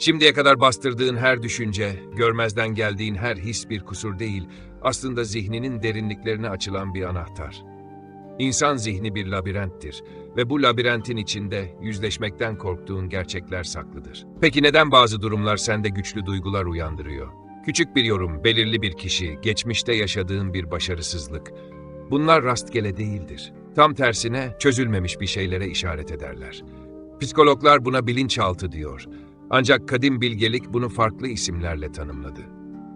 Şimdiye kadar bastırdığın her düşünce, görmezden geldiğin her his bir kusur değil, aslında zihninin derinliklerine açılan bir anahtar. İnsan zihni bir labirenttir ve bu labirentin içinde yüzleşmekten korktuğun gerçekler saklıdır. Peki neden bazı durumlar sende güçlü duygular uyandırıyor? Küçük bir yorum, belirli bir kişi, geçmişte yaşadığın bir başarısızlık. Bunlar rastgele değildir. Tam tersine çözülmemiş bir şeylere işaret ederler. Psikologlar buna bilinçaltı diyor. Ancak kadim bilgelik bunu farklı isimlerle tanımladı.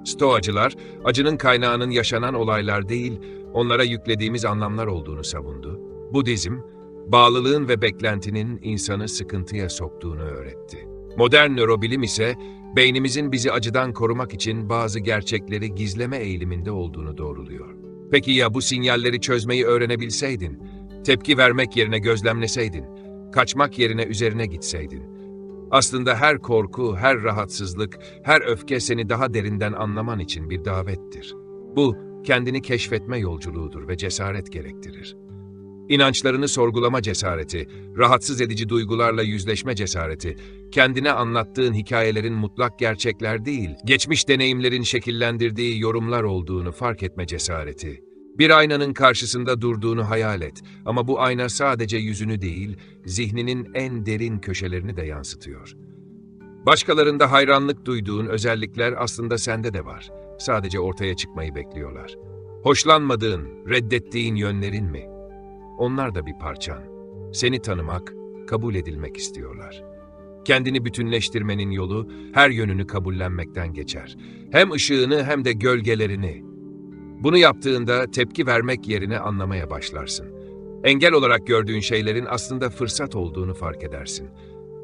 Stoacılar, acının kaynağının yaşanan olaylar değil, onlara yüklediğimiz anlamlar olduğunu savundu. Budizm, bağlılığın ve beklentinin insanı sıkıntıya soktuğunu öğretti. Modern nörobilim ise, beynimizin bizi acıdan korumak için bazı gerçekleri gizleme eğiliminde olduğunu doğruluyor. Peki ya bu sinyalleri çözmeyi öğrenebilseydin, tepki vermek yerine gözlemleseydin, kaçmak yerine üzerine gitseydin? Aslında her korku, her rahatsızlık, her öfke seni daha derinden anlaman için bir davettir. Bu, kendini keşfetme yolculuğudur ve cesaret gerektirir. İnançlarını sorgulama cesareti, rahatsız edici duygularla yüzleşme cesareti, kendine anlattığın hikayelerin mutlak gerçekler değil, geçmiş deneyimlerin şekillendirdiği yorumlar olduğunu fark etme cesareti. Bir aynanın karşısında durduğunu hayal et ama bu ayna sadece yüzünü değil, zihninin en derin köşelerini de yansıtıyor. Başkalarında hayranlık duyduğun özellikler aslında sende de var. Sadece ortaya çıkmayı bekliyorlar. Hoşlanmadığın, reddettiğin yönlerin mi? Onlar da bir parçan. Seni tanımak, kabul edilmek istiyorlar. Kendini bütünleştirmenin yolu her yönünü kabullenmekten geçer. Hem ışığını hem de gölgelerini. Bunu yaptığında tepki vermek yerine anlamaya başlarsın. Engel olarak gördüğün şeylerin aslında fırsat olduğunu fark edersin.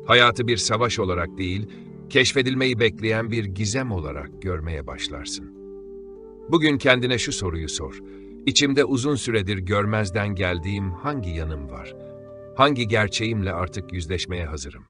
Hayatı bir savaş olarak değil, keşfedilmeyi bekleyen bir gizem olarak görmeye başlarsın. Bugün kendine şu soruyu sor. İçimde uzun süredir görmezden geldiğim hangi yanım var? Hangi gerçeğimle artık yüzleşmeye hazırım?